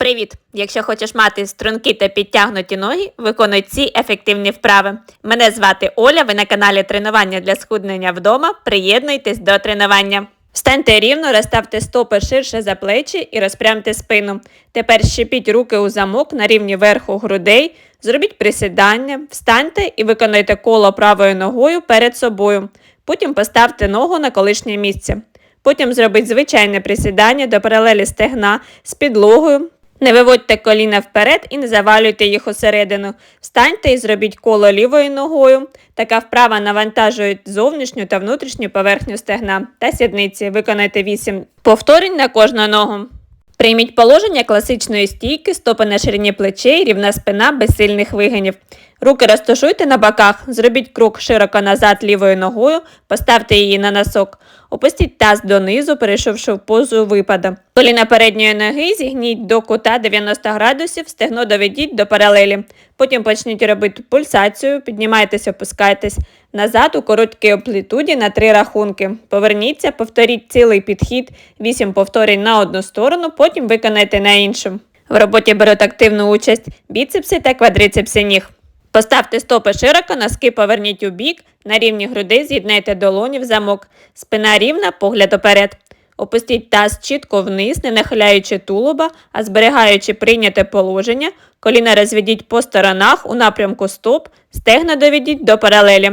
Привіт! Якщо хочеш мати стрункі та підтягнуті ноги, виконуй ці ефективні вправи. Мене звати Оля, ви на каналі тренування для схуднення вдома. Приєднуйтесь до тренування. Встаньте рівно, розставте стопи ширше за плечі і розпрямте спину. Тепер щепіть руки у замок на рівні верху грудей, зробіть присідання, встаньте і виконайте коло правою ногою перед собою. Потім поставте ногу на колишнє місце. Потім зробіть звичайне присідання до паралелі стегна з підлогою. Не виводьте коліна вперед і не завалюйте їх усередину. Встаньте і зробіть коло лівою ногою. Така вправа навантажує зовнішню та внутрішню поверхню стегна та сідниці. Виконайте 8 повторень на кожну ногу. Прийміть положення класичної стійки, стопи на ширині плечей, рівна спина без сильних вигинів. Руки розташуйте на боках, зробіть крок широко назад лівою ногою, поставте її на носок. Опустіть таз донизу, перейшовши в позу випада. Коліна передньої ноги зігніть до кута 90 градусів, стегно доведіть до паралелі. Потім почніть робити пульсацію, піднімайтесь, опускайтесь назад у короткій амплітуді на три рахунки. Поверніться, повторіть цілий підхід, 8 повторень на одну сторону, потім виконайте на іншу. В роботі беруть активну участь біцепси та квадрицепси ніг. Поставте стопи широко, носки поверніть у бік, на рівні груди з'єднайте долоні в замок, спина рівна, погляд оперед. Опустіть таз чітко вниз, не нахиляючи тулуба, а зберігаючи прийняте положення, коліна розведіть по сторонах у напрямку стоп, стегна доведіть до паралелі.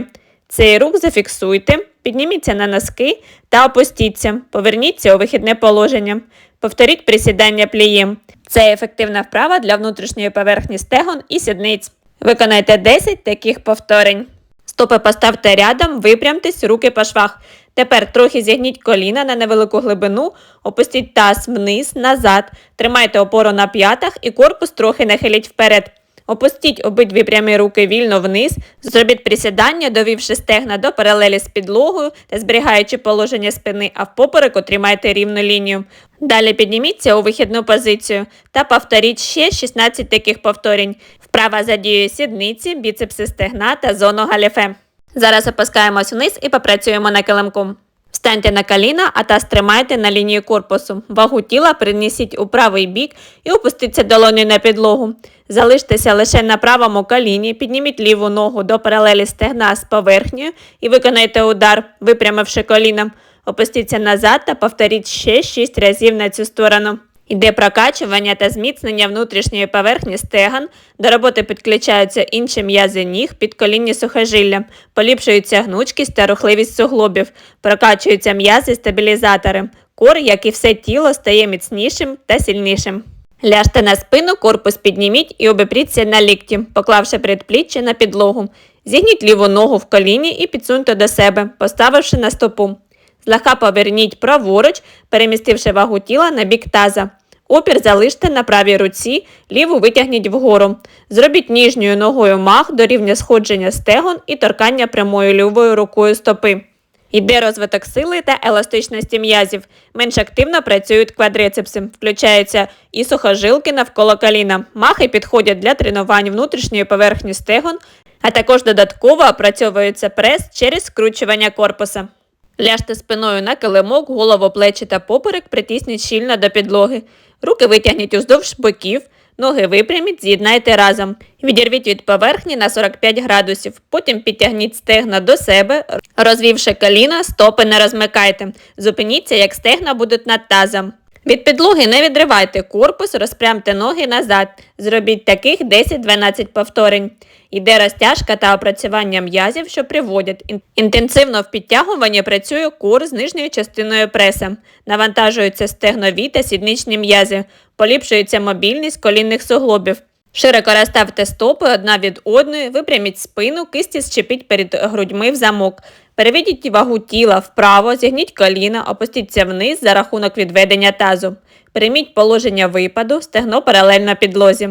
Цей рух зафіксуйте, підніміться на носки та опустіться, поверніться у вихідне положення. Повторіть присідання плієм. Це ефективна вправа для внутрішньої поверхні стегон і сідниць. Виконайте 10 таких повторень. Стопи поставте рядом, випрямтесь, руки по швах. Тепер трохи зігніть коліна на невелику глибину, опустіть таз вниз, назад. Тримайте опору на п'ятах і корпус трохи нахиліть вперед. Опустіть обидві прямі руки вільно вниз, зробіть присідання, довівши стегна до паралелі з підлогою та зберігаючи положення спини, а в попереку тримайте рівну лінію. Далі підніміться у вихідну позицію та повторіть ще 16 таких повторень. Вправа задіює сідниці, біцепси стегна та зону галіфе. Зараз опускаємось вниз і попрацюємо на килимку. Встаньте на коліна, а таз тримайте на лінії корпусу. Вагу тіла перенесіть у правий бік і опустіться долоню на підлогу. Залиштеся лише на правому коліні, підніміть ліву ногу до паралелі стегна з поверхнею і виконайте удар, випрямивши коліном. Опустіться назад та повторіть ще 6 разів на цю сторону. Іде прокачування та зміцнення внутрішньої поверхні стегон. До роботи підключаються інші м'язи ніг, підколінні сухожилля, поліпшується гнучкість та рухливість суглобів, прокачуються м'язи стабілізатори. Кор, як і все тіло, стає міцнішим та сильнішим. Ляжте на спину, корпус підніміть і обепріться на лікті, поклавши передпліччя на підлогу. Зігніть ліву ногу в коліні і підсуньте до себе, поставивши на стопу. Злегка поверніть праворуч, перемістивши вагу тіла на бік таза. Опір залиште на правій руці, ліву витягніть вгору. Зробіть ніжньою ногою мах до рівня сходження стегон і торкання прямою лівою рукою стопи. Йде розвиток сили та еластичності м'язів. Менш активно працюють квадрицепси, включаються і сухожилки навколо коліна. Махи підходять для тренувань внутрішньої поверхні стегон, а також додатково опрацьовується прес через скручування корпуса. Ляжте спиною на килимок, голову, плечі та поперек притисніть щільно до підлоги. Руки витягніть уздовж боків, ноги випряміть, з'єднайте разом. Відірвіть від поверхні на 45 градусів. Потім підтягніть стегна до себе, розвівши коліна, стопи не розмикайте. Зупиніться, як стегна будуть над тазом. Від підлоги не відривайте корпус, розпрямте ноги назад. Зробіть таких 10-12 повторень. Йде розтяжка та опрацювання м'язів, що приводять. Інтенсивно в підтягуванні працює кур з нижньою частиною преса. Навантажуються стегнові та сідничні м'язи. Поліпшується мобільність колінних суглобів. Широко розставте стопи одна від одної, випряміть спину, кисті щепіть перед грудьми в замок. Переведіть вагу тіла вправо, зігніть коліна, опустіться вниз за рахунок відведення тазу. Прийміть положення випаду, стегно паралельно підлозі.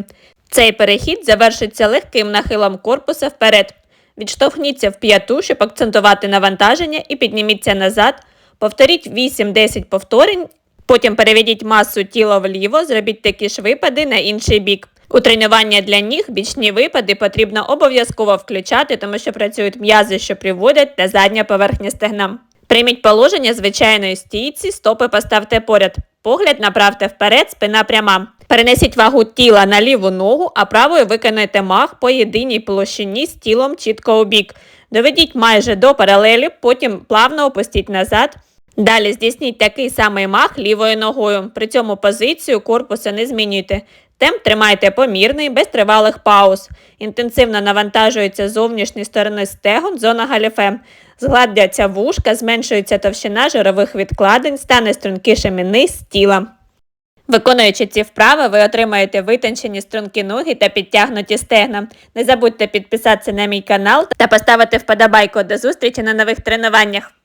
Цей перехід завершиться легким нахилом корпуса вперед. Відштовхніться в п'яту, щоб акцентувати навантаження, і підніміться назад. Повторіть 8-10 повторень, потім переведіть масу тіла вліво, зробіть такі ж випади на інший бік. У тренування для ніг бічні випади потрібно обов'язково включати, тому що працюють м'язи, що приводять та задня поверхня стегна. Прийміть положення звичайної стійці, стопи поставте поряд. Погляд направте вперед, спина пряма. Перенесіть вагу тіла на ліву ногу, а правою виконайте мах по єдиній площині з тілом чітко у бік. Доведіть майже до паралелі, потім плавно опустіть назад. Далі здійсніть такий самий мах лівою ногою. При цьому позицію корпуса не змінюйте. Темп тримайте помірний, без тривалих пауз. Інтенсивно навантажуються зовнішні сторони стегон, зона галіфе. Згладяться вушка, зменшується товщина жирових відкладень, стане стрункішим і низ тіла. Виконуючи ці вправи, ви отримаєте витончені струнки ноги та підтягнуті стегна. Не забудьте підписатися на мій канал та поставити вподобайку. До зустрічі на нових тренуваннях.